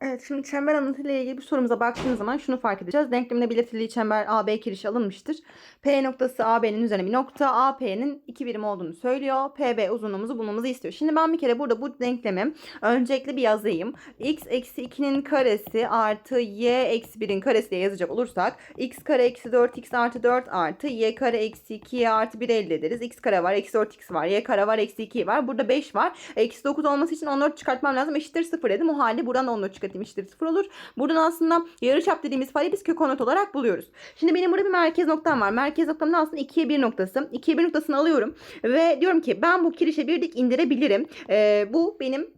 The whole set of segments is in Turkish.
Evet şimdi çember anlatıyla ilgili bir sorumuza baktığımız zaman şunu fark edeceğiz. Denkleminde belirtildiği çember AB kirişi alınmıştır. P noktası AB'nin üzerine bir nokta. AP'nin iki birim olduğunu söylüyor. PB uzunluğumuzu bulmamızı istiyor. Şimdi ben bir kere burada bu denklemi öncelikle bir yazayım. x eksi 2'nin karesi artı y eksi 1'in karesi diye yazacak olursak x kare eksi 4x artı 4 artı y kare eksi 2y artı 1 elde ederiz. x kare var eksi 4x var y kare var eksi 2 var. Burada 5 var. Eksi 9 olması için 14 çıkartmam lazım. Eşittir 0 dedim. O halde buradan 14 çıkartayım eşittir 0 olur. Buradan aslında yarıçap dediğimiz ifadeyi biz kök 14 olarak buluyoruz. Şimdi benim burada bir merkez noktam var. Merkez noktam da aslında 2'ye 1 noktası. 2'ye 1 noktasını alıyorum. Ve diyorum ki ben bu kirişe bir dik indirebilirim. Ee, bu benim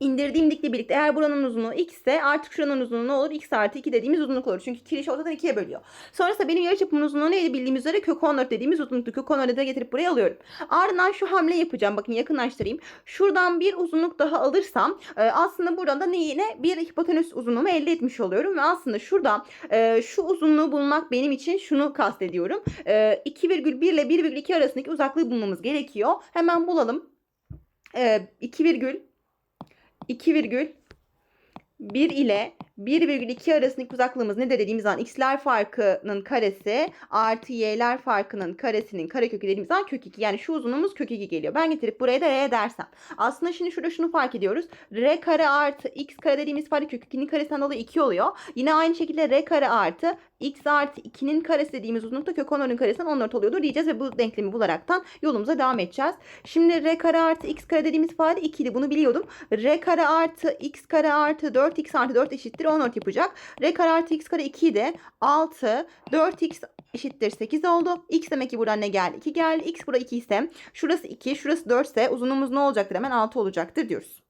indirdiğim dikle birlikte eğer buranın uzunluğu x ise artık şuranın uzunluğu ne olur? x artı 2 dediğimiz uzunluk olur. Çünkü kiriş ortadan ikiye bölüyor. Sonrasında benim yarıçapımın uzunluğu neydi bildiğimiz üzere kök 14 dediğimiz uzunluktu. Kök 14'ü de getirip buraya alıyorum. Ardından şu hamle yapacağım. Bakın yakınlaştırayım. Şuradan bir uzunluk daha alırsam e, aslında buradan da ne yine bir hipotenüs uzunluğumu elde etmiş oluyorum. Ve aslında şurada e, şu uzunluğu bulmak benim için şunu kastediyorum. E, 2,1 ile 1,2 arasındaki uzaklığı bulmamız gerekiyor. Hemen bulalım. E, 2 virgül 2 virgül 1 ile 1,2 arasındaki uzaklığımız ne de dediğimiz zaman x'ler farkının karesi artı y'ler farkının karesinin karekökü dediğimiz zaman kök 2. Yani şu uzunluğumuz kök 2 geliyor. Ben getirip buraya da r dersem. Aslında şimdi şurada şunu fark ediyoruz. r kare artı x kare dediğimiz ifade kök 2'nin karesinden dolayı 2 oluyor. Yine aynı şekilde r kare artı x artı 2'nin karesi dediğimiz uzunlukta kök 14'ün karesinden 14 oluyordur diyeceğiz ve bu denklemi bularaktan yolumuza devam edeceğiz. Şimdi r kare artı x kare dediğimiz ifade 2 idi. Bunu biliyordum. r kare artı x kare artı 4x artı 4 eşittir 14 yapacak. r kare artı x kare 2 idi. 6 4x eşittir 8 oldu. X demek ki buradan ne geldi? 2 geldi. X burada 2 ise şurası 2 şurası 4 ise uzunluğumuz ne olacaktır? Hemen 6 olacaktır diyoruz.